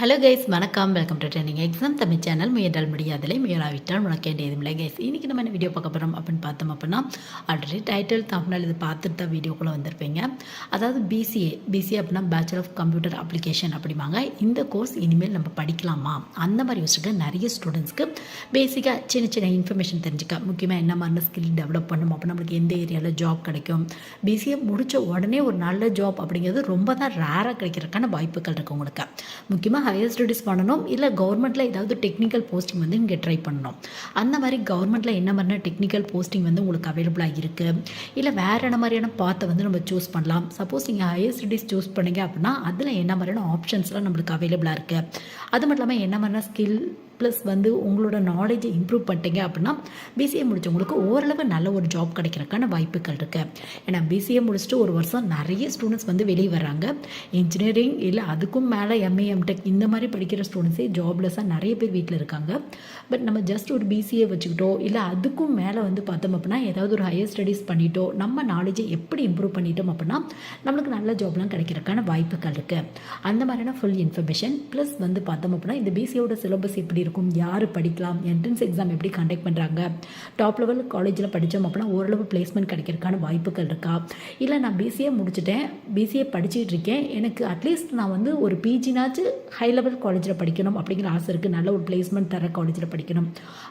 Hello guys வணக்கம். Welcome to training exam Tamil channel முயன்றால் முடியாதலை முயலாவிட்டால் உனக்கு வேண்டியதும் இல்லை கைஸ் இன்றைக்கி நம்ம என்ன வீடியோ பார்க்க போகிறோம் அப்படின்னு பார்த்தோம் அப்படின்னா ஆல்ரெடி டைட்டில் தமிழ் இது பார்த்துட்டு தான் வீடியோக்குள்ளே வந்திருப்பீங்க. அதாவது பிசிஏ பிசிஏ அப்படின்னா பேச்சுலர் ஆஃப் கம்ப்யூட்டர் அப்ளிகேஷன் அப்படிம்பாங்க. இந்த கோர்ஸ் இனிமேல் நம்ம படிக்கலாமா? அந்த மாதிரி யோசிச்சுக்க நிறைய ஸ்டூடெண்ட்ஸ்க்கு பேசிக்காக சின்ன சின்ன இன்ஃபர்மேஷன் தெரிஞ்சுக்க. முக்கியமாக என்ன மாதிரி ஸ்கில் டெவலப் பண்ணணும் அப்போ நம்மளுக்கு எந்த ஏரியாவில் ஜாப் கிடைக்கும்? பிசிஏ முடித்த உடனே ஒரு நல்ல ஜாப் அப்படிங்கிறது ரொம்ப தான் ரேராக கிடைக்கிறதுக்கான வாய்ப்புகள் இருக்குது உங்களுக்கு. முக்கியமாக ஹையர் ஸ்டடீஸ் பண்ணணும். இல்லை கவர்மெண்ட்டில் ஏதாவது டெக்னிக்கல் போஸ்டிங் வந்து இங்கே ட்ரை பண்ணணும். அந்த மாதிரி கவர்மெண்ட்டில் என்ன மாதிரியான டெக்னிக்கல் போஸ்டிங் வந்து உங்களுக்கு அவைலபிளாக இருக்குது இல்லை வேறு என்ன மாதிரியான பாத்தை வந்து நம்ம சூஸ் பண்ணலாம்? சப்போஸ் நீங்கள் ஹையர் ஸ்டடீஸ் சூஸ் பண்ணீங்க அப்படின்னா அதில் என்ன மாதிரியான ஆப்ஷன்ஸ்லாம் நம்மளுக்கு அவைலபிளாக இருக்குது அது மட்டும் இல்லாமல் என்ன மாதிரியான ஸ்கில் ப்ளஸ் வந்து உங்களோட நாலேஜை இம்ப்ரூவ் பண்ணிட்டீங்க அப்படின்னா பிசிஏ முடிச்சவங்களுக்கு ஓரளவு நல்ல ஒரு ஜாப் கிடைக்கிறதுக்கான வாய்ப்புகள் இருக்குது ஏன்னா பிசிஏ முடிச்சுட்டு ஒரு வருஷம் நிறைய ஸ்டூடெண்ட்ஸ் வந்து வெளியே வராங்க இன்ஜினியரிங் இல்லை அதுக்கும் மேலே எம்ஏ எம்டெக் இந்த மாதிரி படிக்கிற ஸ்டூடெண்ட்ஸே ஜாப்லெஸ்ஸாக நிறைய பேர் வீட்டில் இருக்காங்க. பட் நம்ம ஜஸ்ட் ஒரு பிசிஏ வச்சுக்கிட்டோ இல்லை அதுக்கும் மேலே வந்து பார்த்தோம் அப்படின்னா ஏதாவது ஒரு ஹையர் ஸ்டடீஸ் பண்ணிட்டோ நம்ம நாலேஜை எப்படி இம்ப்ரூவ் பண்ணிட்டோம் அப்படின்னா நம்மளுக்கு நல்ல ஜாப்லாம் கிடைக்கிறதுக்கான வாய்ப்புகள் இருக்குது அந்த மாதிரியான ஃபுல் இன்ஃபர்மேஷன் ப்ளஸ் வந்து பார்த்தோம் அப்படின்னா இந்த பிசியோட சிலபஸ் எப்படி இருக்கும் யார் படிக்கலாம் என்ட்ரன்ஸ் எக்ஸாம் எப்படி கண்டக்ட் பண்ணுறாங்க டாப் லெவல் காலேஜில் படித்தோம் அப்படின்னா ஓரளவு பிளேஸ்மெண்ட் கிடைக்கிறதுக்கான வாய்ப்புகள் இருக்கா? இல்லை நான் பிசிஏ முடிச்சுட்டேன் பிசிஏ படிச்சுட்டு இருக்கேன் எனக்கு அட்லீஸ்ட் நான் வந்து ஒரு பிஜினாச்சு ஹை லெவல் காலேஜில் படிக்கணும் அப்படிங்கிற ஆசை இருக்குது நல்ல ஒரு பிளேஸ்மெண்ட் தர காலேஜில் படிக்கணும்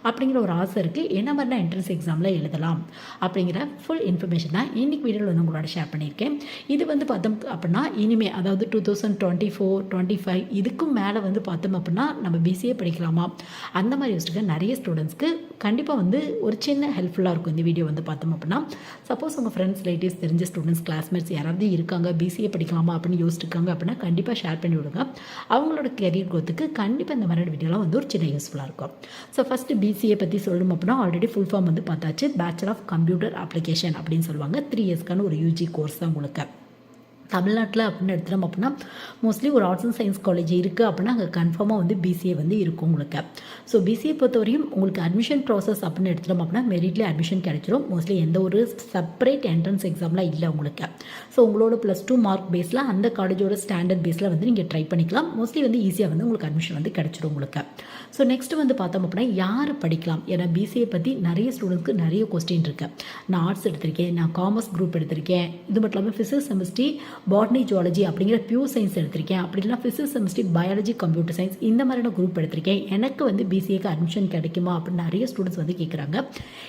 அப்படிங்கிற ஒரு ஆசை இருக்குது என்ன மாதிரி என்ட்ரன்ஸ் எக்ஸாமில் எழுதலாம் அப்படிங்கிற ஃபுல் இன்ஃபர்மேஷன் தான் இன்றைக்கி வீடியோவில் வந்து உங்களோட ஷேர் பண்ணியிருக்கேன். இது வந்து பார்த்தோம் அப்படின்னா இனிமே அதாவது two thousand twenty four twenty five இதுக்கும் மேலே வந்து பார்த்தோம் அப்படின்னா நம்ம பிசிஏ படிக்கலாமா? அந்த மாதிரி யோசிச்சுக்க நிறைய ஸ்டூடெண்ட்ஸ்க்கு கண்டிப்பாக வந்து ஒரு சின்ன ஹெல்ப்ஃபுல்லாக இருக்கும் இந்த வீடியோ வந்து பார்த்தோம் அப்படின்னா. சப்போஸ் உங்கள் ஃப்ரெண்ட்ஸ் ரிலேட்டிவ்ஸ் தெரிஞ்ச ஸ்டூடெண்ட்ஸ் கிளாஸ்மேட்ஸ் யாராவது இருக்காங்க பிசிஏ படிக்கலாமா அப்படின்னு யோசிச்சிருக்காங்க அப்படின்னா கண்டிப்பாக ஷேர் பண்ணி விடுங்க. அவங்களோட கெரியர் க்ரோத்துக்கு கண்டிப்பாக இந்த மாதிரி வீடியோலாம் வந்து ஒரு சின்ன யூஸ்ஃபுல்லாக இருக்கும். ஸோ ஃபஸ்ட்டு பிசிஏ பற்றி சொல்லணும் அப்படின்னா ஆல்ரெடி ஃபுல் ஃபார்ம் வந்து பார்த்தாச்சு. பேச்சுலர் ஆஃப் கம்ப்யூட்டர் அப்ளிகேஷன் அப்படின்னு சொல்லுவாங்க. த்ரீ இயர்ஸ்க்கான ஒரு யூஜி கோர்ஸ் தான் உங்களுக்கு. தமிழ்நாட்டில் அப்படின்னு எடுத்துட்டோம் அப்படின்னா மோஸ்ட்லி ஒரு ஆர்ட்ஸ் அண்ட் சயின்ஸ் காலேஜ் இருக்குது அப்படின்னா அங்கே கன்ஃபார்மாக வந்து பிசிஏ வந்து இருக்கும் உங்களுக்கு. ஸோ பிசிஏ பொறுத்தவரையும் உங்களுக்கு அட்மிஷன் ப்ராசஸ் அப்படின்னு எடுத்துட்டோம் அப்படின்னா மெரிட்லேயே அட்மிஷன் கிடைச்சிரும். மோஸ்ட்லி எந்த ஒரு செப்பரேட் என்ட்ரன்ஸ் எக்ஸாம்லாம் இல்லை உங்களுக்கு. ஸோ உங்களோட ப்ளஸ் டூ மார்க் பேஸில் அந்த காலேஜோட ஸ்டாண்டர்ட் பேஸில் வந்து நீங்கள் ட்ரை பண்ணிக்கலாம். மோஸ்ட்லி வந்து ஈஸியாக வந்து உங்களுக்கு அட்மிஷன் வந்து கிடைச்சிரும் உங்களுக்கு. ஸோ நெக்ஸ்ட் வந்து பார்த்தோம் அப்படின்னா யார் படிக்கலாம்? ஏன்னா பிசிஏ பற்றி நிறைய ஸ்டூடெண்ட்ஸ்க்கு நிறைய கொஸ்டின் இருக்குது நான் ஆர்ட்ஸ் எடுத்திருக்கேன் நான் காமர்ஸ் குரூப் எடுத்திருக்கேன். இது மட்டும் இல்லாமல் ஃபிசிக்ஸ் செமிஸ்ட்ரி பாட்னி ஜுவாலஜி அப்படிங்கிற பியூர் சயின்ஸ் எடுத்திருக்கேன். அப்படி இல்லைனா physics chemistry biology computer science இந்த மாதிரியான குரூப் எடுத்திருக்கேன். எனக்கு வந்து பிசிஏக்கு அட்மிஷன் கிடைக்குமா அப்படின்னு நிறைய ஸ்டூடெண்ட்ஸ் வந்து கேட்குறாங்க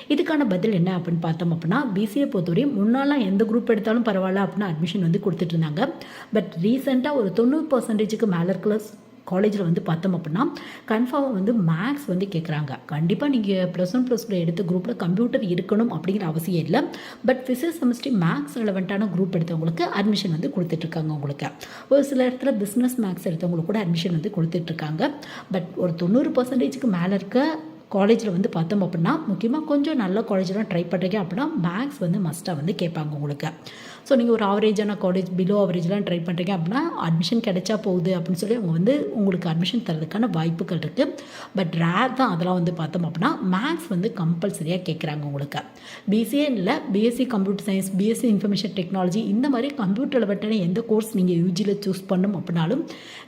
இதுக்கான பதில் என்ன அப்படின்னு பார்த்தோம் அப்படின்னா பிசிஏ பொறுத்தவரையும் முன்னாலாம் எந்த குரூப் எடுத்தாலும் பரவாயில்ல அப்படின்னு அட்மிஷன் வந்து கொடுத்துட்டு இருந்தாங்க. பட் ரீசெண்டாக ஒரு தொண்ணூறு பர்சன்டேஜுக்கு மேலே இருக்கிற காலேஜில் வந்து பார்த்தோம் அப்படின்னா கன்ஃபார்மாக வந்து மேக்ஸ் வந்து கேட்குறாங்க கண்டிப்பாக நீங்கள் ப்ளஸ் ஒன் ப்ளஸ் டூ எடுத்த குரூப்பில் கம்ப்யூட்டர் இருக்கணும் அப்படிங்கிற அவசியம் இல்லை. பட் ஃபிசிக்ஸ் செமஸ்ட்ரி மேக்ஸ் ரெலவெண்ட்டான குரூப் எடுத்தவங்களுக்கு அட்மிஷன் வந்து கொடுத்துட்ருக்காங்க உங்களுக்கு. ஒரு சில இடத்துல பிஸ்னஸ் மேக்ஸ் எடுத்தவங்களுக்கு கூட அட்மிஷன் வந்து கொடுத்துட்ருக்காங்க. பட் ஒரு தொண்ணூறு பர்சன்டேஜுக்கு மேலே இருக்க காலேஜில் வந்து பார்த்தோம் அப்படின்னா முக்கியமாக கொஞ்சம் நல்ல காலேஜெலாம் ட்ரை பண்ணுறீங்க அப்படின்னா மேக்ஸ் வந்து மஸ்ட்டாக வந்து கேட்பாங்க உங்களுக்கு. ஸோ நீங்கள் ஒரு ஆவரேஜான காலேஜ் பிலோ ஆவரேஜ்லாம் ட்ரை பண்ணுறீங்க அப்படின்னா அட்மிஷன் கிடைச்சா போகுது அப்படின்னு சொல்லி அவங்க வந்து உங்களுக்கு அட்மிஷன் தரதுக்கான வாய்ப்புகள் இருக்குது பட் ரேர் தான் அதெல்லாம் வந்து பார்த்தோம் அப்படின்னா மேக்ஸ் வந்து கம்பல்சரியாக கேட்குறாங்க உங்களுக்கு. பிசிஏ இல்லை BSc computer science BSc information technology இந்த மாதிரி கம்ப்யூட்டர் ரிலவெண்ட்டான எந்த கோர்ஸ் நீங்கள் யூஜியில் சூஸ் பண்ணணும் அப்படின்னாலும்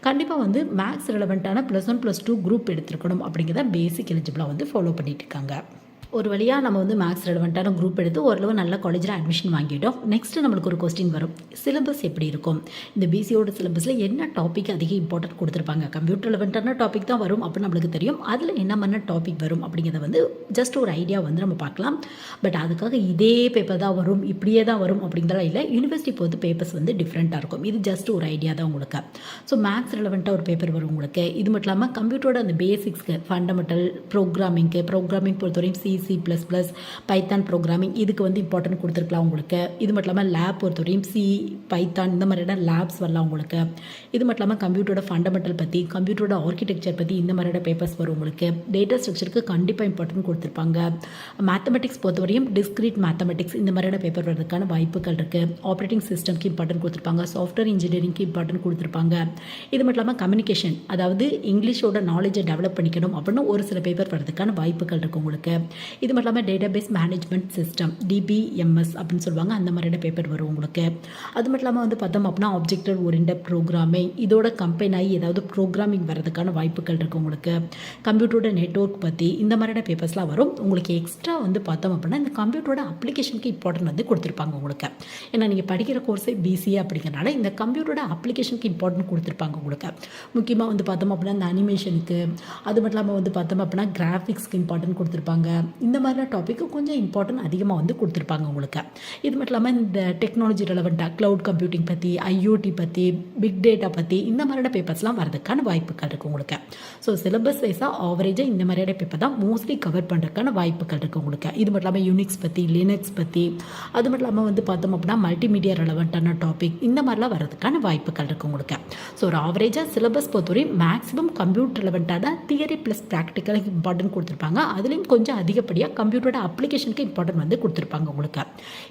கண்டிப்பாக வந்து maths ரிலவெண்ட்டான plus one plus two group எடுத்துருக்கணும் அப்படிங்கிறத பேசிக் எலிஜிபிளாக வந்து ஃபாலோ பண்ணிட்டு இருக்காங்க. ஒரு வழியாக நம்ம வந்து மேக்ஸ் ரெலவெண்ட்டான குரூப் எடுத்து ஓரளவு நல்ல காலேஜில் அட்மிஷன் வாங்கிட்டோம். நெக்ஸ்ட்டு நம்மளுக்கு ஒரு கொஸ்டின் வரும். சிலபஸ் எப்படி இருக்கும்? இந்த பிசியோட சிலபஸில் என்ன டாபிக் அதிக இம்பார்ட்டன்ட் கொடுத்துருப்பாங்க? கம்ப்யூட்டர் ரெலவெண்ட்டான டாபிக் தான் வரும் அப்படின்னு நம்மளுக்கு தெரியும். அதில் என்ன மாதிரி டாபிக் வரும் அப்படிங்கிறத வந்து ஜஸ்ட் ஒரு ஐடியா வந்து நம்ம பார்க்கலாம். பட் அதுக்காக இதே பேப்பர் தான் வரும். இப்படியே தான் வரும் அப்படிங்கிறதெல்லாம் இல்லை. யூனிவர்சிட்டி பொறுத்து பேப்பர்ஸ் வந்து டிஃப்ரெண்ட்டாக இருக்கும். இது ஜஸ்ட் ஒரு ஐடியா தான் உங்களுக்கு. ஸோ மேக்ஸ் ரெலவெண்ட்டாக ஒரு பேப்பர் வரும் உங்களுக்கு. இது மட்டும் இல்லாமல் கம்ப்யூட்டரோட அந்த பேசிக்ஸ்க்கு ஃபண்டமெண்டல் ப்ரோக்ராமிங்க்கு ப்ரோக்ராமிங் பொறுத்தவரையும் C C plus plus Python programming இதுக்கு வந்து இம்பார்ட்டன்ட் கொடுத்துருக்கலாம் உங்களுக்கு. இது மட்டும் இல்லாமல் லேப் பொறுத்தவரையும் சி பைத்தான் இந்த மாதிரியான லேப்ஸ் வரலாம் உங்களுக்கு. இது மட்டும் இல்லாமல் கம்ப்யூட்டரோட ஃபண்டமெண்டல் பற்றி கம்ப்யூட்டரோட ஆர்கிடெக்சர் பற்றி இந்த மாதிரியான பேப்பர்ஸ் வரும் உங்களுக்கு. டேட்டா ஸ்ட்ரக்சருக்கு கண்டிப்பாக இம்பார்ட்டன்ட் கொடுத்துருப்பாங்க. மேத்தமெட்டிக்ஸ் பொறுத்தவரையும் டிஸ்கிரீட் மேத்தமெட்டிக்ஸ் இந்த மாதிரியான பேப்பர் வர்றதுக்கான வாய்ப்புகள் இருக்குது ஆப்ரேட்டிங் சிஸ்டம்க்கு இம்பார்ட்டன்ட் கொடுத்துருப்பாங்க. சாஃப்ட்வேர் இன்ஜினியரிங்க்கு இம்பார்ட்டன்ட் கொடுத்துருப்பாங்க. இது மட்டும் இல்லாமல் கம்யூனிகேஷன் அதாவது இங்கிலீஷோட நாலேஜை டெவலப் பண்ணிக்கணும் அப்படின்னு ஒரு சில பேப்பர் வர்றதுக்கான வாய்ப்புகள் இருக்குது உங்களுக்கு. இது மட்டும் இல்லாமல் டேட்டாபேஸ் மேனேஜ்மெண்ட் சிஸ்டம் டிபிஎம்எஸ் அப்படின்னு சொல்லுவாங்க. அந்த மாதிரியான பேப்பர் வரும் உங்களுக்கு. அது மட்டும் இல்லாமல் வந்து பார்த்தோம் அப்படின்னா ஆப்ஜெக்டர் ஓரியன்ட் ப்ரோக்ராமிங் இதோட கம்பெனி ஆகி ஏதாவது ப்ரோக்ராமிங் வரதுக்கான வாய்ப்புகள் இருக்குது உங்களுக்கு. கம்ப்யூட்டரோட நெட்ஒர்க் பற்றி இந்த மாதிரியான பேப்பர்ஸ்லாம் வரும். உங்களுக்கு எக்ஸ்ட்ரா வந்து பார்த்தோம் அப்படின்னா இந்த கம்ப்யூட்டரோட அப்ளிகேஷனுக்கு இம்பார்ட்டன்ட் வந்து கொடுத்துருப்பாங்க உங்களுக்கு. ஏன்னா நீங்கள் படிக்கிற கோர்ஸே பிசிஏ அப்படிங்கிறனால இந்த கம்ப்யூட்டரோட அப்ளிகேஷனுக்கு இம்பார்ட்டன்ட் கொடுத்துருப்பாங்க உங்களுக்கு. முக்கியமாக வந்து பார்த்தோம் அப்படின்னா இந்த அனிமேஷனுக்கு அது மட்டும் இல்லாமல் வந்து பார்த்தோம் அப்படின்னா கிராஃபிக்ஸ்க்கு இம்பார்ட்டன்ட் கொடுத்துருப்பாங்க. இந்த மாதிரிலாம் டாப்பிக்கு கொஞ்சம் இம்பார்ட்டன்ட் அதிகமாக வந்து கொடுத்துருப்பாங்க உங்களுக்கு. இது மட்டும் இல்லாமல் இந்த டெக்னாலஜி ரெலவெண்ட்டாக க்ளவுட் கம்ப்யூட்டிங் பற்றி ஐஓடி பற்றி பிக் டேட்டா பற்றி இந்த மாதிரியான பேப்பர்ஸ்லாம் வரதுக்கான வாய்ப்புகள் இருக்குது உங்களுக்கு. ஸோ சிலபஸ் வைஸாக ஆவரேஜாக இந்த மாதிரியான பேப்பர் தான் மோஸ்ட்லி கவர் பண்ணுறதுக்கான வாய்ப்புகள் இருக்குது உங்களுக்கு. இது மட்டும் இல்லாமல் யூனிக்ஸ் பற்றி லினக்ஸ் பற்றி அது மட்டும் இல்லாமல் வந்து பார்த்தோம் அப்படின்னா மல்டிமீடியா ரெலவெண்ட்டான டாபிக் இந்த மாதிரிலாம் வரதுக்கான வாய்ப்புகள் இருக்குது உங்களுக்கு. ஸோ ஒரு ஆவரேஜாக சிலபஸ் பொறுத்தவரை மேக்ஸிமம் கம்ப்யூட்டர் தான் தியரி ப்ளஸ் ப்ராக்டிக்கலாக இம்பார்ட்டன்ட் கொடுத்துருப்பாங்க. அதுலேயும் கொஞ்சம் அதிக அதிகப்படியாக கம்ப்யூட்டரோட அப்ளிகேஷனுக்கு இம்பார்ட்டன்ட் வந்து கொடுத்துருப்பாங்க உங்களுக்கு.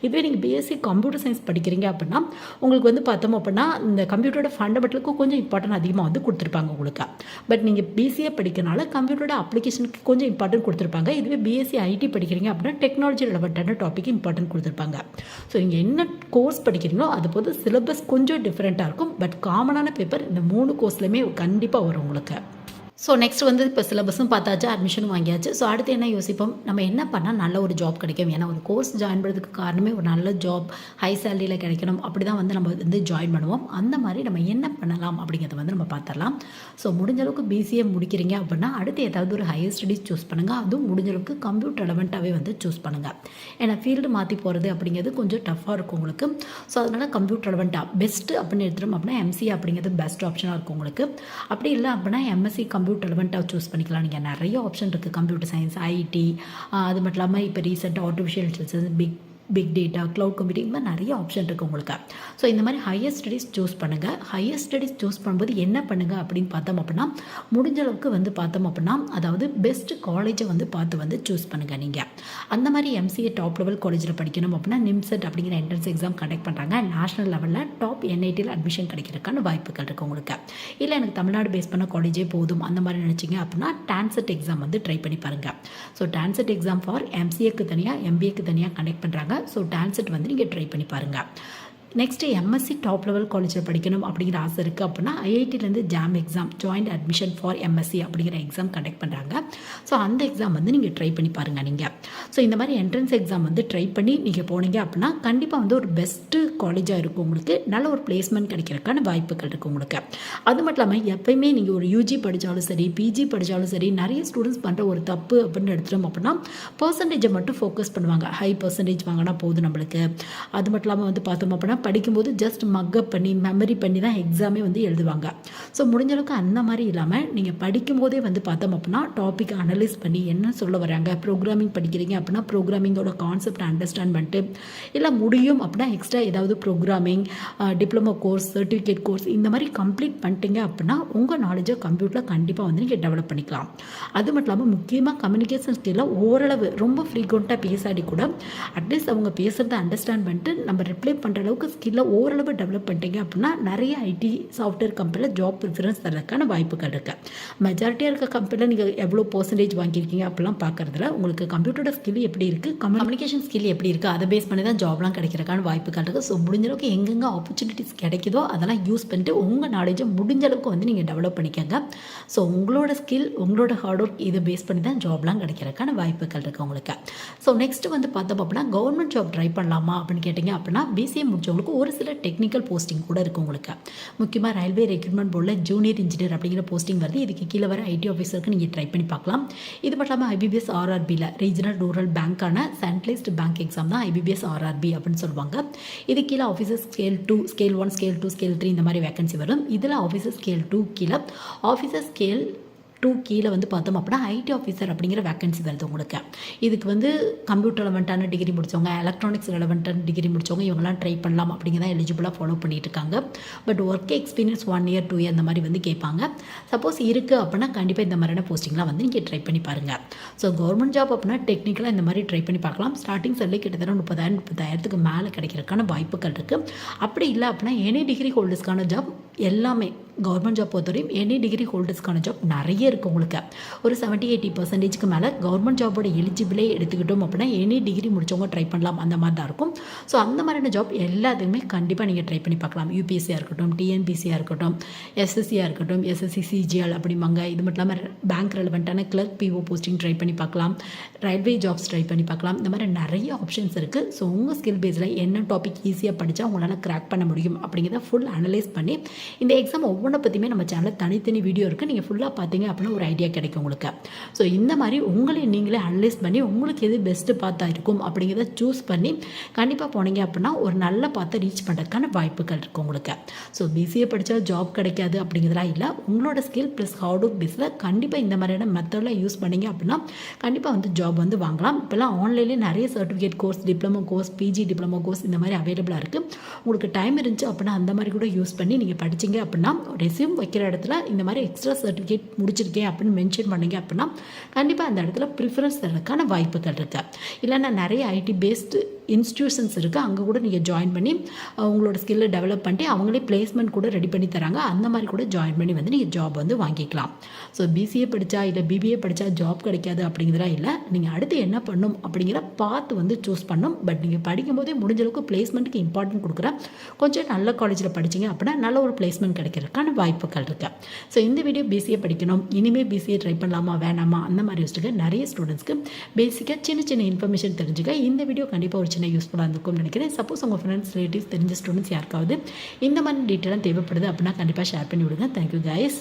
இதுவே நீங்கள் பிஎஸ்சி கம்ப்யூட்டர் சயின்ஸ் படிக்கிறீங்க அப்படின்னா உங்களுக்கு வந்து பார்த்தோம் அப்படின்னா இந்த கம்ப்யூட்டரோட ஃபண்டமெண்டலுக்கும் கொஞ்சம் இம்பார்ட்டன்ட் அதிகமாக வந்து கொடுத்துருப்பாங்க உங்களுக்கு. பட் நீங்கள் பிசிஏ படிக்கிறனால கம்ப்யூட்டரோட அப்ளிகேஷனுக்கு கொஞ்சம் இம்பார்ட்டன்ட் கொடுத்துருப்பாங்க. இதுவே பிஎஸ்சி ஐடி படிக்கிறீங்க அப்படின்னா டெக்னாலஜி ரெலவெண்ட்டான டாபிக் இம்பார்ட்டன்ட் கொடுத்துருப்பாங்க. ஸோ நீங்கள் என்ன கோர்ஸ் படிக்கிறீங்களோ அது போது சிலபஸ் கொஞ்சம் டிஃப்ரெண்ட்டாக இருக்கும். பட் காமனான பேப்பர் இந்த மூணு கோர்ஸ்லையுமே கண்டிப்பாக வரும் உங்களுக்கு. ஸோ நெக்ஸ்ட் வந்து இப்போ சிலபஸும் பார்த்தாச்சு அட்மிஷனும் வாங்கியாச்சு. ஸோ அடுத்து என்ன யோசிப்போம்? நம்ம என்ன பண்ணால் நல்ல ஒரு ஜாப் கிடைக்கும்? ஏன்னா ஒரு கோர்ஸ் ஜாயின் பண்ணுறதுக்கு காரணமே ஒரு நல்ல ஜாப் ஹை சேலரியில் கிடைக்கணும். அப்படி தான் வந்து நம்ம வந்து ஜாயின் பண்ணுவோம். அந்த மாதிரி நம்ம என்ன பண்ணலாம் அப்படிங்கிறத வந்து நம்ம பார்த்துடலாம். ஸோ முடிஞ்ச அளவுக்கு பிசிஏ முடிக்கிறீங்க அப்படின்னா அடுத்து ஏதாவது ஒரு ஹையர் ஸ்டடீஸ் சூஸ் பண்ணுங்கள் அதுவும் முடிஞ்ச அளவுக்கு கம்ப்யூட்டர் ரெலவெண்ட்டாகவே வந்து சூஸ் பண்ணுங்கள் ஏன்னா ஃபீல்டு மாற்றி போகிறது அப்படிங்கிறது கொஞ்சம் டஃப்பாக இருக்கும் உங்களுக்கு. ஸோ அதனால் கம்ப்யூட்டர் ரெலவெண்ட்டாக பெஸ்ட்டு அப்படின்னு எடுத்துட்டோம் அப்படின்னா எம்சிஏ அப்படிங்கிறது பெஸ்ட் ஆப்ஷனாக இருக்கும் உங்களுக்கு. அப்படி இல்லை அப்படின்னா எம்எஸ்சி கம்ப்யூட்டர் ரெலவெண்ட்டாக சூஸ் பண்ணிக்கலாம். நீங்கள் நிறைய ஆப்ஷன் இருக்குது கம்ப்யூட்டர் சயின்ஸ் ஐடி அது மட்டும் இல்லாமல் இப்போ ரீசெண்டாக artificial intelligence big big data cloud computing இந்த மாதிரி நிறைய ஆப்ஷன் இருக்குது உங்களுக்கு. ஸோ இந்த மாதிரி ஹையர் ஸ்டடீஸ் சூஸ் பண்ணுங்கள் ஹையர் ஸ்டடீஸ் சூஸ் பண்ணும்போது என்ன பண்ணுங்கள் அப்படின்னு பார்த்தோம் அப்படின்னா முடிஞ்ச அளவுக்கு வந்து பார்த்தோம் அப்படின்னா அதாவது பெஸ்ட் காலேஜை வந்து பார்த்து வந்து சூஸ் பண்ணுங்கள் நீங்கள் அந்த மாதிரி எம்சிஏ டாப் லெவல் காலேஜில் படிக்கணும் அப்படின்னா நிம்செட் அப்படிங்கிற என்ட்ரன்ஸ் எக்ஸாம் கண்டக்ட் பண்ணுறாங்க நேஷனல் லெவலில் டாப் என்ஐடியில் அட்மிஷன் கிடைக்கிறதுக்கான வாய்ப்புகள் இருக்குது உங்களுக்கு. இல்லை எனக்கு தமிழ்நாடு பேஸ் பண்ண காலேஜே போதும் அந்த மாதிரி நினச்சிங்க அப்படின்னா டான்செட் எக்ஸாம் வந்து ட்ரை பண்ணி பாருங்கள் ஸோ டான்செட் எக்ஸாம் ஃபார் எம்சிஏக்கு தனியாக எம்பிஏக்கு தனியாக கண்டக்ட் பண்ணுறாங்க ஸோ டான்செட் வந்து நீங்கள் ட்ரை பண்ணி பாருங்கள் நெக்ஸ்ட்டு எம்எஸ்சி டாப் லெவல் காலேஜில் படிக்கணும் அப்படிங்கிற ஆசை இருக்குது அப்படின்னா ஐஐடிலேருந்து JAM exam joint admission for MSc அப்படிங்கிற எக்ஸாம் கண்டக்ட் பண்ணுறாங்க ஸோ அந்த எக்ஸாம் வந்து நீங்கள் ட்ரை பண்ணி பாருங்கள் நீங்கள் ஸோ இந்த மாதிரி என்ட்ரன்ஸ் எக்ஸாம் வந்து ட்ரை பண்ணி நீங்கள் போனீங்க அப்படின்னா கண்டிப்பாக வந்து ஒரு பெஸ்ட்டு காலேஜாக இருக்கும் உங்களுக்கு. நல்ல ஒரு பிளேஸ்மெண்ட் கிடைக்கிறதுக்கான வாய்ப்புகள் இருக்குது உங்களுக்கு. அது மட்டும் இல்லாமல் எப்பயுமே நீங்கள் ஒரு யூஜி படித்தாலும் சரி பிஜி படித்தாலும் சரி நிறைய ஸ்டூடெண்ட்ஸ் பண்ணுற ஒரு தப்பு அப்படின்னு எடுத்துட்டோம் அப்படின்னா பர்சன்டேஜை மட்டும் ஃபோக்கஸ் பண்ணுவாங்க. ஹை பர்சன்டேஜ் வாங்கினா போதும் நம்மளுக்கு. அது மட்டும் இல்லாமல் வந்து பார்த்தோம் அப்படின்னா படிக்கும்போது ஜஸ்ட் மக்கப் பண்ணி மெமரி பண்ணி தான் எக்ஸாமே வந்து எழுதுவாங்க. ஸோ முடிஞ்சளவுக்கு அந்த மாதிரி இல்லாமல் நீங்கள் படிக்கும்போதே வந்து பார்த்தோம் அப்படின்னா டாபிக் அனலைஸ் பண்ணி என்ன சொல்ல வராங்க ப்ரோக்ராமிங் படிக்கிறீங்க அப்படின்னா ப்ரோக்ராமிங்கோட கான்செப்ட் அண்டர்ஸ்டாண்ட் பண்ணிட்டு இல்லை முடியும் அப்படின்னா எக்ஸ்ட்ரா ஏதாவது programming diploma course certificate course இந்த மாதிரி கம்ப்ளீட் பண்ணிட்டீங்க அப்படின்னா உங்கள் நாலேஜை கம்ப்யூட்டரில் கண்டிப்பாக வந்து நீங்கள் டெவலப் பண்ணிக்கலாம். அது மட்டும் இல்லாமல் முக்கியமாக கம்யூனிகேஷன் ஸ்கில்லில் ஓரளவு ரொம்ப ஃப்ரீக்வெண்ட்டாக பேசாடி கூட அட்லீஸ்ட் அவங்க பேசுகிறத அண்டர்ஸ்டாண்ட் பண்ணிட்டு நம்ம ரிப்ளை பண்ணுற அளவுக்கு ஸ்கில்லை ஓரளவு டெவலப் பண்ணிட்டீங்க அப்படின்னா நிறைய ஐடி சாஃப்ட்வேர் கம்பெனியில் ஜாப் ப்ரிஃபரன்ஸ் தரதுக்கான வாய்ப்புகள் இருக்குது மெஜாரிட்டியாக இருக்க கம்பெனியில் நீங்கள் எவ்வளோ பர்சன்டேஜ் வாங்கியிருக்கீங்க அப்படிலாம் பார்க்குறதுல உங்களுக்கு கம்ப்யூட்டரோட ஸ்கில் எப்படி இருக்குது கம்யூனிகேஷன் ஸ்கில் எப்படி இருக்குது அதை பேஸ் பண்ணி தான் ஜாப்லாம் கிடைக்கிறதுக்கான வாய்ப்புகள் இருக்குது ஸோ முடிஞ்ச அளவுக்கு எங்கெங்கே ஆப்பர்ச்சுனிட்டிஸ் கிடைக்குதோ அதெல்லாம் யூஸ் பண்ணிட்டு உங்கள் நாலேஜை முடிஞ்ச அளவுக்கு வந்து நீங்கள் டெவலப் பண்ணிக்கோங்க. ஸோ உங்களோட ஸ்கில் உங்களோட ஹார்ட் ஒர்க் இதை பேஸ் பண்ணி தான் ஜாப்லாம் கிடைக்கிறதுக்கான வாய்ப்புகள் இருக்குது உங்களுக்கு. ஸோ நெக்ஸ்ட் வந்து பார்த்தோம் அப்படின்னா கவர்மெண்ட் ஜாப் ட்ரை பண்ணலாமா அப்படின்னு கேட்டிங்க அப்படின்னா பிசிஏ படித்தவங்களுக்கு ஒரு சில டெக்னிக்கல் போஸ்டிங் கூட இருக்குது உங்களுக்கு. முக்கியமாக ரயில்வே ரெக்ரூட்மெண்ட் போர்டில் ஜூனியர் இன்ஜினியர் அப்படிங்கிற போஸ்டிங் வருது. இதுக்கு கீழே வர ஐடி ஆஃபீஸருக்கு நீங்கள் ட்ரை பண்ணி பார்க்கலாம். இது மட்டும் இல்லாமல் ஐபிபிஎஸ் ஆர்ஆர்பியில் ரீஜனல் ரூரல் பேங்க்கான சென்ட்ரலைஸ்டு பேங்க் எக்ஸாம் தான் ஐபிபிஎஸ் ஆர்ஆர்பி அப்படின்னு சொல்லுவாங்க. இது கீழே officer scale two scale one scale two scale three இந்த மாதிரி வேகன்சி வரும். இதில் ஆஃபீஸர் ஸ்கேல் டூ கீழே ஆஃபீஸர் ஸ்கேல் டூ கீழே வந்து பார்த்தோம் அப்படின்னா ஐடி ஆஃபீஸர் அப்படிங்கிற வேகன்சி வருது உங்களுக்கு. இதுக்கு வந்து கம்ப்யூட்டர் ரெலவெண்ட்டான டிகிரி முடித்தவங்க எலக்ட்ரானிக்ஸ் ரெலவெண்ட்டான டிகிரி முடித்தவங்க இவங்கெல்லாம் ட்ரை பண்ணலாம் அப்படிங்கிறத எலிஜிபிளாக ஃபாலோ பண்ணிட்டு இருக்காங்க but work experience one year two year அந்த மாதிரி வந்து கேட்பாங்க. சப்போஸ் இருக்குது அப்படின்னா கண்டிப்பாக இந்த மாதிரியான போஸ்டிங்லாம் வந்து நீங்கள் ட்ரை பண்ணி பாருங்கள் ஸோ கவர்மெண்ட் ஜாப் அப்படின்னா டெக்னிக்கலாக இந்த மாதிரி ட்ரை பண்ணி பார்க்கலாம். ஸ்டார்டிங் சொல்லி கிட்டத்தட்ட முப்பதாயிரம் முப்பதாயிரத்துக்கு மேலே கிடைக்கிறதுக்கான வாய்ப்புகள் இருக்குது அப்படி இல்லை அப்படின்னா எனி டிகிரி ஹோல்டர்ஸ்க்கான ஜாப் எல்லாமே கவர்மெண்ட் ஜாப் பொறுத்தவரையும் எனி டிகிரி ஹோல்டர்ஸ்க்கான ஜாப் நிறைய இருக்குது உங்களுக்கு. ஒரு செவன்ட்டி எயிட்டி பர்சன்டேஜ்க்கு மேலே கவர்மெண்ட் ஜாபோட எலிஜிபிளே எடுத்துக்கிட்டோம் அப்படின்னா எனி டிகிரி முடிச்சவங்க ட்ரை பண்ணலாம். அந்த மாதிரி தான் இருக்கும். ஸோ அந்த மாதிரியான ஜாப் எல்லாத்துக்குமே கண்டிப்பாக நீங்கள் ட்ரை பண்ணி பார்க்கலாம். யூபிஎஸ்சியாக இருக்கட்டும் டிஎன்பிசியாக இருக்கட்டும் எஸ்எஸ்சியாக இருக்கட்டும் எஸ்எஸ்சி சிஜிஎல் அப்படிம்பாங்க. இது மட்டும் இல்லாமல் பேங்க் ரெலவெண்ட்டான கிளர்க் பிஓ போஸ்டிங் ட்ரை பண்ணி பார்க்கலாம். ரயில்வே ஜாப்ஸ் ட்ரை பண்ணி பார்க்கலாம். இந்த மாதிரி நிறைய ஆப்ஷன்ஸ் இருக்குது ஸோ உங்கள் ஸ்கில் பேஸில் என்ன டாபிக் ஈஸியாக படித்தா உங்களால் கிராக் பண்ண முடியும் அப்படிங்கிறத ஃபுல் அனலைஸ் பண்ணி இந்த எக்ஸாம் ஒவ்வொன்றை பற்றியுமே நம்ம சேனலில் தனித்தனி வீடியோ இருக்குது நீங்கள் ஃபுல்லாக பார்த்தீங்க அப்படின்னா ஒரு ஐடியா கிடைக்கும் உங்களுக்கு. ஸோ இந்த மாதிரி உங்களை நீங்களே அனலைஸ் பண்ணி உங்களுக்கு எது பெஸ்ட்டு பார்த்தா இருக்கும் அப்படிங்கிறத சூஸ் பண்ணி கண்டிப்பாக போனீங்க அப்படின்னா ஒரு நல்ல பார்த்து ரீச் பண்ணுறதுக்கான வாய்ப்புகள் இருக்குது உங்களுக்கு. ஸோ பிசிஏ படித்தா ஜாப் கிடைக்காது அப்படிங்கிறதுலாம் இல்லை. உங்களோட ஸ்கில் ப்ளஸ் ஹார்ட் ஒர்க் பேஸில் கண்டிப்பாக இந்த மாதிரியான மெத்தடில் யூஸ் பண்ணீங்க அப்படின்னா கண்டிப்பாக வந்து ஜாப் வந்து வாங்கலாம். இப்போல்லாம் ஆன்லைன்லேயே நிறைய certificate course diploma course PG diploma course இந்த மாதிரி அவைலபிளாக இருக்குது உங்களுக்கு டைம் இருந்துச்சு அப்படின்னா அந்த மாதிரி கூட யூஸ் பண்ணி நீங்கள் படிச்சீங்க அப்படின்னா ரெஸ்யூம் வைக்கிற இடத்துல இந்த மாதிரி எக்ஸ்ட்ரா சர்டிஃபிகேட் முடிச்சிருக்கேன் அப்படின்னு மென்ஷன் பண்ணீங்க அப்படின்னா கண்டிப்பாக அந்த இடத்துல ப்ரிஃபரன்ஸ் தரதுக்கான வாய்ப்புகள் இருக்குது இல்லைன்னா நிறைய ஐடி பேஸ்டு இன்ஸ்டியூஷன்ஸ் இருக்குது அங்கே கூட நீங்கள் ஜாயின் பண்ணி உங்களோட ஸ்கில்லை டெவலப் பண்ணிட்டு அவங்களே பிளேஸ்மெண்ட் கூட ரெடி பண்ணி தராங்க. அந்த மாதிரி கூட ஜாயின் பண்ணி வந்து நீங்கள் ஜாப் வந்து வாங்கிக்கலாம். ஸோ பிசிஏ படித்தா இல்லை பிபிஏ படித்தா ஜாப் கிடைக்காது அப்படிங்கிறதா இல்லை. நீங்கள் அடுத்து என்ன பண்ணும் அப்படிங்கிற பார்த்து வந்து சூஸ் பண்ணும். பட் நீங்கள் படிக்கும்போதே முடிஞ்ச அளவுக்கு பிளேஸ்மெண்ட்டுக்கு இம்பார்ட்டன்ட் கொடுக்குற கொஞ்சம் நல்ல காலேஜில் படிச்சீங்க அப்படின்னா நல்ல ஒரு பிளேஸ்மெண்ட் கிடைக்கிறதுக்கான வாய்ப்புகள் இருக்குது ஸோ இந்த வீடியோ பிசிஏ படிக்கணும். இனிமேல் பிசிஏ ட்ரை பண்ணலாமா வேணாமா? அந்த மாதிரி வச்சுட்டு நிறைய ஸ்டூடெண்ட்ஸ்க்கு பேசிக்காக சின்ன சின்ன இன்ஃபர்மேஷன் தெரிஞ்சுக்க. இந்த வீடியோ கண்டிப்பாக ஒரு சின்ன யூஸ்ஃபுல்லாக இருக்கும்னு நினைக்கிறேன். சப்போஸ் உங்கள் ஃப்ரெண்ட்ஸ் ரிலேட்டிவ்ஸ் தெரிஞ்ச ஸ்டூடெண்ட்ஸ் யாருக்காவது இந்த மாதிரி டீட்டெயிலாக தேவைப்படுது அப்படின்னா கண்டிப்பாக ஷேர் பண்ணி விடுங்க தேங்க்யூ கைஸ்